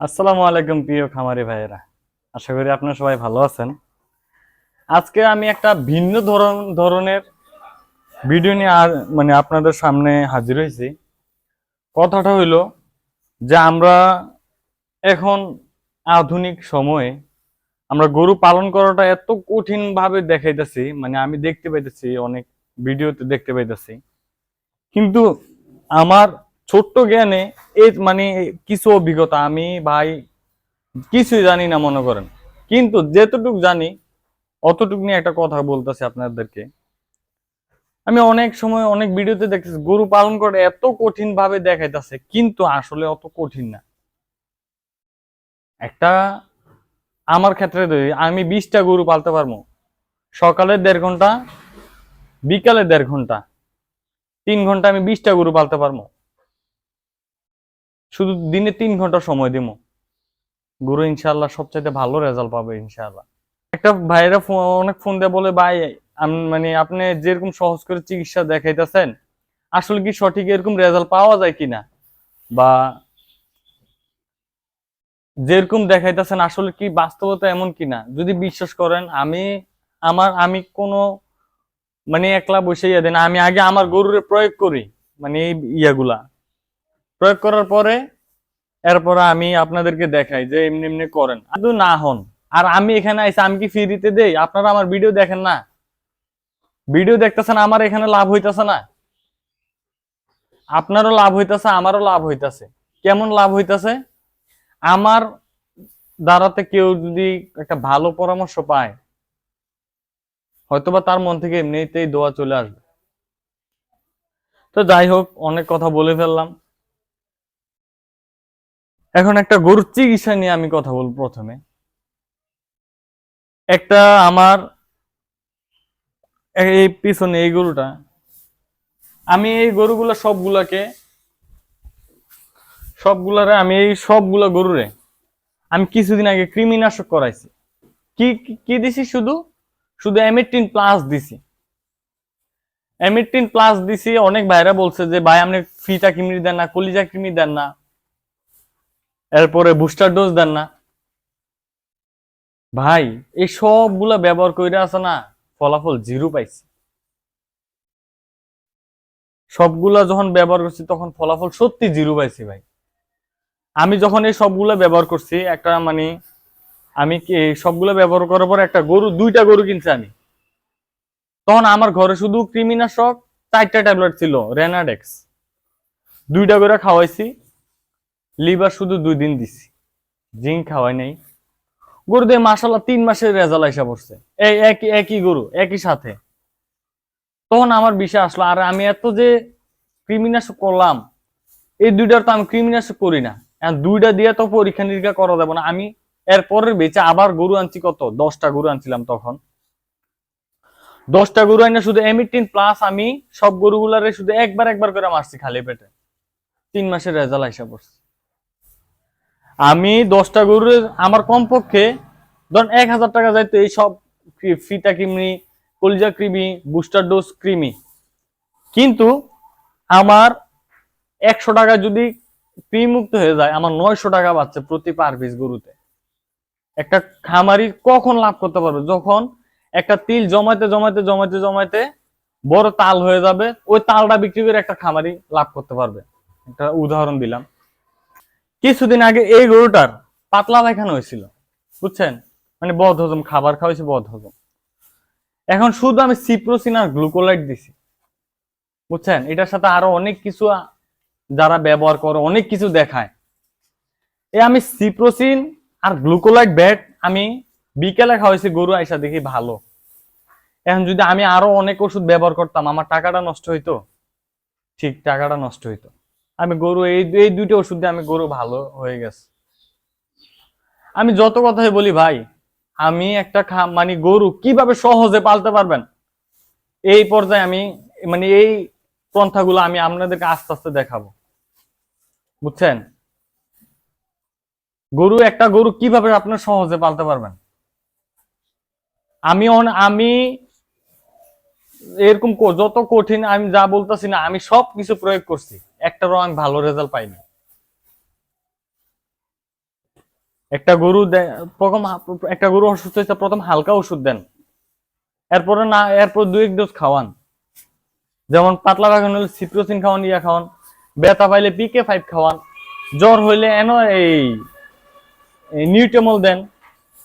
আসসালামু আলাইকুম প্রিয় খামারি ভাইয়েরা। আশা করি আপনারা সবাই ভালো আছেন। আজকে আমি একটা ভিন্ন ধরন ধরনের ভিডিও নিয়ে আর- মানে আপনাদের সামনে হাজির হয়েছি। কথাটা হইল যে আমরা এখন আধুনিক সময়ে আমরা গরু পালন করাটা এত কঠিন ভাবে দেখাইতেছি মানে আমি দেখতে পাইতেছি, অনেক ভিডিওতে দেখতে পাইতেছি। কিন্তু আমার ছোট্ট জ্ঞানে এই মানে কিছু অভিজ্ঞতা আমি ভাই কিছুই জানি না, মনে করেন। কিন্তু যেতটুক জানি, অতটুকু নিয়ে একটা কথা বলতেছি আপনাদেরকে। আমি অনেক সময় অনেক ভিডিওতে দেখতেছি, গরু পালন করে এত কঠিন ভাবে দেখাইতেছে, কিন্তু আসলে অত কঠিন না। একটা আমার ক্ষেত্রে আমি বিশটা গরু পালতে পারব। সকালে দেড় ঘণ্টা, বিকালে দেড় ঘণ্টা, তিন ঘণ্টা আমি বিশটা গরু পালতে পারব। শুধু দিনে তিন ঘণ্টা সময় দিব গরু ইনশাল্লাহ সবচাইতে ভালো রেজাল্ট পাবে ইনশাল্লাহ একটা ভাইরা অনেক ফোন দিয়ে বলে, ভাই, আম- মানে আপনি যেরকম সহজ করে চিকিৎসা দেখাইতেছেন, আসলে কি সঠিক এরকম রেজাল্ট পাওয়া যায় কিনা? বা যেরকম দেখাইতেছেন, আসলে কি বাস্তবতা এমন কিনা? যদি বিশ্বাস করেন, আমি, আমার, আমি কোনো মানে একলা বসে ইয়ে দেন আমি আগে আমার গরুরে প্রয়োগ করি মানে এই ইয়াগুলা। প্রয়োগ করার পরে, এরপরে আমি আপনাদেরকে দেখাই যে এমনি এমনি করেন। কিন্তু না হন, আর আমি এখানে আইসি আমি কি ফ্রিতে দেই? আপনারা আমার ভিডিও দেখেন না। ভিডিও দেখতেছেন আমার এখানে লাভ হইতেছে না। আপনারও লাভ হইতাছে, আমারও লাভ হইতাছে। কেমন লাভ হইতেছে? আমার দ্বারাতে কেউ যদি একটা ভালো পরামর্শ পায়, হয়তোবা তার মন থেকে এমনিতেই দোয়া চলে আসবে। তো যাই হোক, অনেক কথা বলে ফেললাম। এখন একটা গরুর চিকিৎসা নিয়ে আমি কথা বলব প্রথমে। একটা আমার এই পিছনে এই গরুটা, আমি এই গরুগুলা সবগুলাকে, সবগুলারে, আমি এই সবগুলা গরুরে, আমি কিছুদিন আগে কৃমিনাশক করাইছি। কি, কি- দিছি শুধু? শুধু এমিটিন প্লাস দিছি। এমিটিন প্লাস দিছি, অনেক ভাইরা বলছে যে, ভাই, আপনি ফিটা কিমি দেন না, কলিজা কৃমি দেন না। এরপরে বুস্টার ডোজ দেন না। ভাই, এই সবগুলা ব্যবহার করে আছে না, ফলাফল জিরো পাইছি। সবগুলা যখন ব্যবহার করছি, তখন ফলাফল সত্যি জিরো পাইছি ভাই। আমি যখন এই সবগুলা ব্যবহার করছি, একটা মানে আমি কি সবগুলা ব্যবহার করার পর একটা গরু, দুইটা গরু কিনছি আমি। তখন আমার ঘরে শুধু কৃমিনাশক, চারটা ট্যাবলেট ছিল রেনাডেক্স দুইটা করে খাওয়াইছি লিভার শুধু দুই দিন দিছি। জিঙ্ক খাওয়াই নাই। গরু দিয়ে মাসাল্লাহ তিন মাসের রেজাল্ট আইসা পড়ছে। এই একই একই গরু, একই সাথে। তখন আমার বিষয় আসলো, আর আমি এত যে কৃমিনাশক করলাম, এই দুইটার তো আমি কৃমিনাশক করি না। দুইটা দিয়ে তো পরীক্ষা নিরীক্ষা করা যাবে না। আমি এরপরের বেচে আবার গরু আনছি কত? দশটা গরু আনছিলাম তখন। দশটা গরু আইনা শুধু এমিটিন প্লাস আমি সব গরুগুলারে শুধু একবার একবার করে মারছি খালি পেটে। তিন মাসের রেজাল্ট আইসা পড়ছে। আমি দশটা গরুর আমার কমপক্ষে, ধরেন এক হাজার টাকা যাইতো এই সব ফি- ফিতা কৃমি কলিজা কৃমি বুস্টার ডোজ কৃমি কিন্তু আমার একশো টাকা যদি মুক্ত হয়ে যায়, আমার নয়শো টাকা পাচ্ছে প্রতি পার পিস গরুতে। একটা খামারি কখন লাভ করতে পারবে? যখন একটা তিল জমাইতে জমাইতে জমাইতে জমাইতে বড় তাল হয়ে যাবে, ওই তালটা বিক্রি করে একটা খামারি লাভ করতে পারবে। একটা উদাহরণ দিলাম। কিছুদিন আগে এই গরুটার পাতলা পায়খানা হয়েছিল, বুঝছেন? মানে বদ হজম খাবার খাওয়াইছি বদ হজম এখন শুধু আমি সিপ্রোসিন আর গ্লুকোলাইট দিছি, বুঝছেন? এটার সাথে আরও অনেক কিছু যারা ব্যবহার করে, অনেক কিছু দেখায়। এ আমি সিপ্রোসিন আর গ্লুকোলাইট ব্যাট আমি বিকেলে খাওয়াইছি, গরু আইসা দেখি ভালো। এখন যদি আমি আরও অনেক ওষুধ ব্যবহার করতাম, আমার টাকাটা নষ্ট হইতো? ঠিক, টাকাটা নষ্ট হইতো। আমি গরু, এই এই দুইটা ওষুধ দিয়ে আমি গরু ভালো হয়ে গেছে। আমি যত কথাই বলি, ভাই, আমি একটা মানে গরু কীভাবে সহজে পালতে পারবেন? এই পর্যায়ে আমি মানে এই পন্থাগুলো আমি আপনাদেরকে আস্তে আস্তে দেখাবো। বুঝছেন? গরু, একটা গরু কীভাবে আপনার সহজে পালতে পারবেন? আমি আমি এরকম যত কঠিন আমি যা বলতেছি না, আমি সব কিছু প্রয়োগ করছি। একটারও আমি ভালো রেজাল্ট পাইনি। একটা গরু প্রথম একটা গরু অসুস্থ হয়েছে, প্রথম হালকা ওষুধ দেন। এরপরে না, এরপর দুই এক ডোজ খাওয়ান। যেমন পাতলা বাগান হলে সিপ্রোসিন খাওয়ান, ইয়া খাওয়ান। ব্যথা পাইলে পিকে ফাইভ খাওয়ান। জ্বর হইলে এন এই নিউটেমল দেন।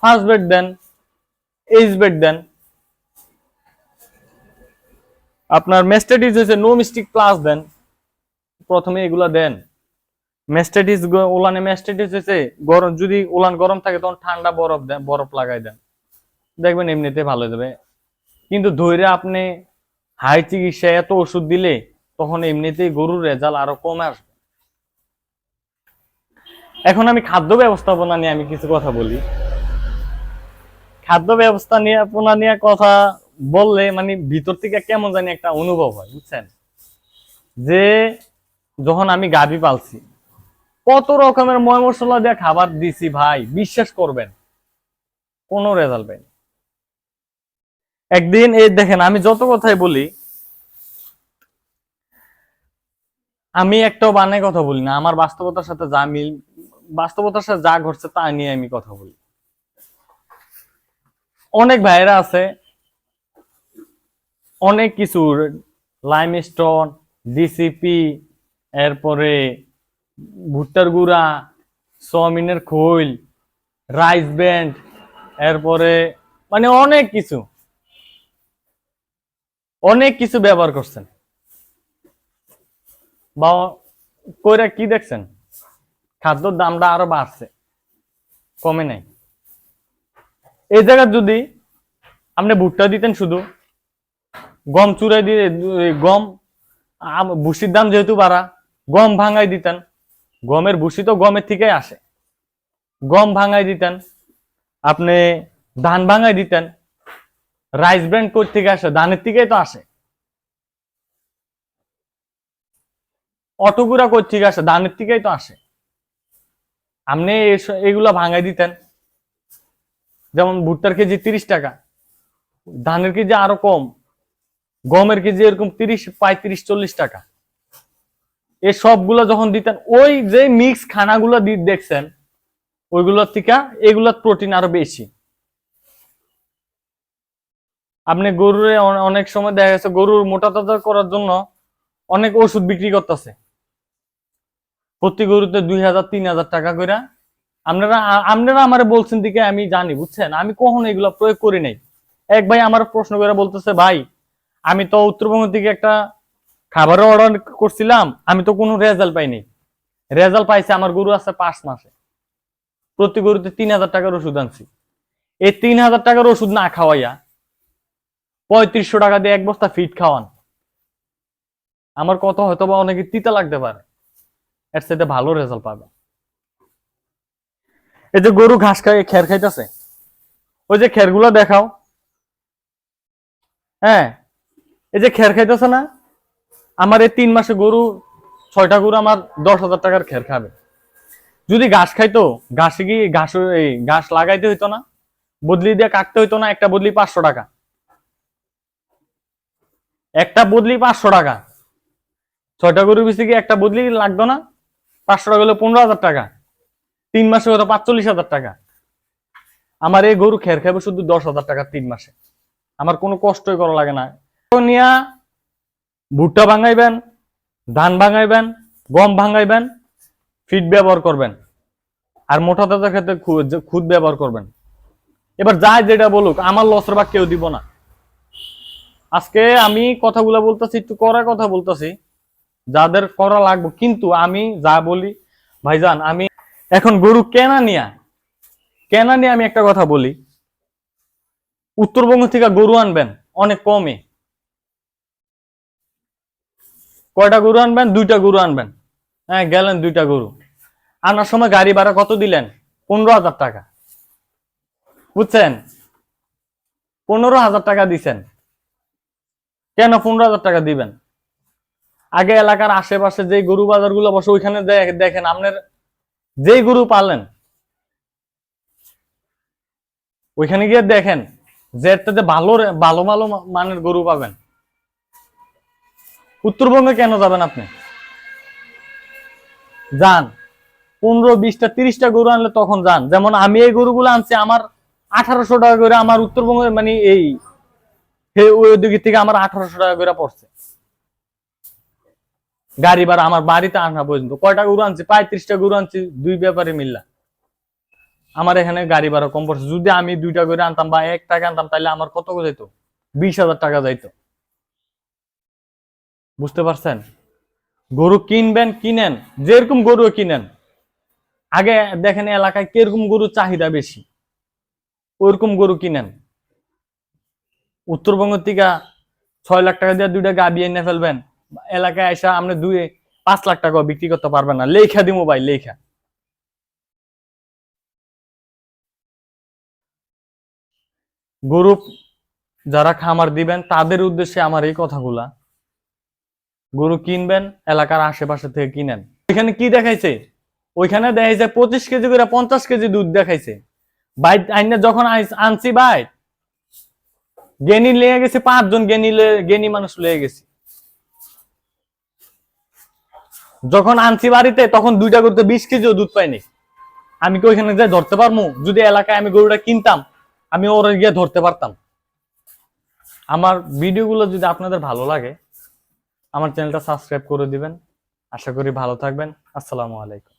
ফার্স্ট বেড দেন। এইচ বেড দেন। আপনার মেস্টেটিস হয়েছে নো মিস্টিক প্লাস দেন। প্রথমে এগুলা দেন। মেস্টেটিস ওলানে মেস্টেটিস হয়েছে গরম, যদি ওলান গরম থাকে তখন ঠান্ডা বরফ দেন, বরফ লাগাই দেন। দেখবেন এমনিতে ভালো যাবে। কিন্তু ধৈর্য আপনি হাই চিকিৎসা এত ওষুধ দিলে তখন এমনিতেই গরুর রেজাল্ট আরও কমে আসবে। এখন আমি খাদ্য ব্যবস্থাপনা নিয়ে আমি কিছু কথা বলি। খাদ্য ব্যবস্থা নিয়ে, পোনা নিয়ে কথা বললে মানে ভিতর থেকে কেমন জানি একটা অনুভব হয়, বুঝছেন? যে যখন আমি গাভী পালছি, কত রকমের ময় মশলা দিয়ে খাবার দিছি ভাই, বিশ্বাস করবেন, কোনো রেজাল্ট পাইনি। একদিন এই দেখেন, আমি যত কথাই বলি, আমি একটাও বানায় কথা বলি না, আমার বাস্তবতার সাথে যা মিল, বাস্তবতার সাথে যা ঘটছে তা নিয়ে আমি কথা বলি। অনেক ভাইরা আছে, অনেক কিছু লাইমস্টোন ডিসিপি এরপরে ভুট্টার গুঁড়া, সোয়াবিনের খৈল, রাইস ব্যান্ড এরপরে মানে অনেক কিছু। অনেক কিছু ব্যবহার করছেন। বা কইরা কি দেখছেন? খাদ্যর দামটা আরও বাড়ছে, কমে নাই। এই জায়গায় যদি আপনি ভুট্টা দিতেন শুধু, গম চুরাই দিয়ে, গম ভুসির দাম যেহেতু বাড়া গম ভাঙাই দিতেন। গমের ভুসি তো গমের থেকেই আসে। গম ভাঙাই দিতেন। আপনি ধান ভাঙাই দিতেন। রাইস ব্র্যান্ড কোর থেকে আসে? ধানের থেকেই তো আসে। অটোগুড়া কোর থেকে আসে? ধানের থেকেই তো আসে। আপনি এগুলা ভাঙাই দিতেন। যেমন ভুট্টার কেজি তিরিশ টাকা। ধানের কেজি আরও কম। গমের কেজি এরকম তিরিশ, পঁয়ত্রিশ, চল্লিশ টাকা। এই সবগুলো যখন দিতেন, ওই যে মিক্স খানাগুলো দেখছেন, ওইগুলোর থেকে এগুলোর প্রোটিন আরও বেশি। আপনি গরুর অনেক সময় দেখা গেছে, গরুর মোটা তাজা করার জন্য অনেক ওষুধ বিক্রি করতেছে। প্রতি গরুতে দুই হাজার, তিন হাজার টাকা করে। আপনারা আপনারা আমার বলছেন দিকে, আমি জানি, বুঝছেন? আমি কখনো এগুলো প্রয়োগ করি নাই। এক ভাই আমার প্রশ্ন করে বলতেছে, ভাই, আমি তো উত্তরবঙ্গ থেকে একটা খাবারের অর্ডার করছিলাম, আমি তো কোনো রেজাল্ট পাইনি। রেজাল্ট পাইছে আমার গরু আছে পাঁচ মাসে। প্রতি গরুতে তিন হাজার টাকার ওষুধ আনছি। এই তিন হাজার টাকার ওষুধ না খাওয়াইয়া পঁয়ত্রিশশো টাকা দিয়ে এক বস্তা ফিট খাওয়ান। আমার কত হয়তো বা অনেকে তিতা লাগতে পারে। এর সাথে ভালো রেজাল্ট পাবে। এই যে গরু ঘাস খাই খের খাইতেছে। ওই যে খেরগুলো দেখাও। হ্যাঁ এই যে খের খাইতেছে না আমার এই তিন মাসে গরু, ছয়টা গরু আমার দশ হাজার টাকার খের খাবে। যদি ঘাস খাইতো, ঘাসে কি ঘাস, এই ঘাস লাগাইতে হইতো না, বদলি দিয়ে কাটতে হইতো না, একটা বদলি পাঁচশো টাকা। একটা বদলি পাঁচশো টাকা। ছয়টা গরু বেশি কি একটা বদলি লাগতো না? পাঁচশো টাকা হলো পনেরো হাজার টাকা। তিন মাসে হতো পাঁচচল্লিশ হাজার টাকা। আমার এই গরু খের খাবে শুধু দশ হাজার টাকা তিন মাসে। আমার কোনো কষ্টই করা লাগে না। নিয়া ভুট্টা ভাঙাইবেন, ধান ভাঙাইবেন, গম ভাঙাইবেন ফিট ব্যবহার করবেন। আর মোটা তাজা ক্ষেত্রে খুদ ব্যবহার করবেন। এবার যাই যেটা বলুক, আমার লসের বা কেউ দিব না। আজকে আমি কথাগুলো বলতেছি, একটু করা কথা বলতেছি, যাদের করা লাগবে। কিন্তু আমি যা বলি, ভাইজান, আমি এখন গরু কেনা নিয়া, কেনা নিয়ে আমি একটা কথা বলি। উত্তরবঙ্গ থেকে গরু আনবেন, অনেক কমে কয়টা গরু আনবেন? দুইটা গরু আনবেন। হ্যাঁ গেলেন দুইটা গরু। আনার সময় গাড়ি ভাড়া কত দিলেন? পনেরো হাজার টাকা। বুঝছেন? পনেরো হাজার টাকা দিছেন। কেন পনেরো হাজার টাকা দিবেন? আগে এলাকার আশেপাশে যে গরু বাজারগুলো বসে, ওইখানে দেখেন আপনার যেই গরু পালেন, ওইখানে গিয়ে দেখেন যে ভালো ভালো ভালো মানের গরু পাবেন। উত্তরবঙ্গে কেন যাবেন আপনি? যান। পনেরো, বিশটা, তিরিশটা গরু আনলে তখন যান। যেমন আমি এই গরুগুলো আনছি, আমার আঠারোশো টাকা করে আমার উত্তরবঙ্গের মানে এই ওই থেকে আমার আঠারোশো টাকা করে পড়ছে। গাড়ি ভাড়া আমার বাড়িতে আনা পর্যন্ত। কয়টা গরু আনছি? পঁয়ত্রিশটা গরু আনছি, দুই ব্যাপারে মিললা। আমার এখানে গাড়ি ভাড়া কম পড়ছে। যদি আমি দুইটা করে আনতাম বা এক টাকা আনতাম, তাহলে আমার কত যেত বিশ হাজার টাকা যাইতো। বুঝতে পারছেন? গরু কিনবেন, কিনেন, যেরকম গরু কিনেন। আগে দেখেন এলাকায় কীরকম গরু চাহিদা বেশি ওইরকম গরু কিনেন। উত্তরবঙ্গ থেকে ছয় লাখ টাকা দিয়ে দুইটা গাবি এনে ফেলবেন, এলাকায় এসে আপনি দুই, পাঁচ লাখ টাকা বিক্রি করতে পারবেন না। লেখা দিমু ভাই লেখা গরু যারা খামার দিবেন, তাদের উদ্দেশ্যে আমার এই কথাগুলা। গরু কিনবেন, এলাকার আশেপাশে থেকে কিনেন। এখানে কি দেখাইছে? ওইখানে দেখাইছে পঁচিশ কেজি করে পঞ্চাশ কেজি দুধ দেখাইছে। বাইট আইনে যখন আনছি বাইট গেনি লেগে গেছে, পাঁচজন গেনি গেনি মানুষ লেগে গেছে। যখন আনছি বাড়িতে, তখন দুইটা করতে বিশ কেজিও দুধ পাইনি। আমি কি ওইখানে যাই ধরতে পারব যদি এলাকায় আমি গরুটা কিনতাম, আমি ওরা গিয়ে ধরতে পারতাম। আমার ভিডিওগুলো যদি আপনাদের ভালো লাগে আমার চ্যানেলটা সাবস্ক্রাইব করে দিবেন। আশা করি ভালো থাকবেন। আসসালামু আলাইকুম।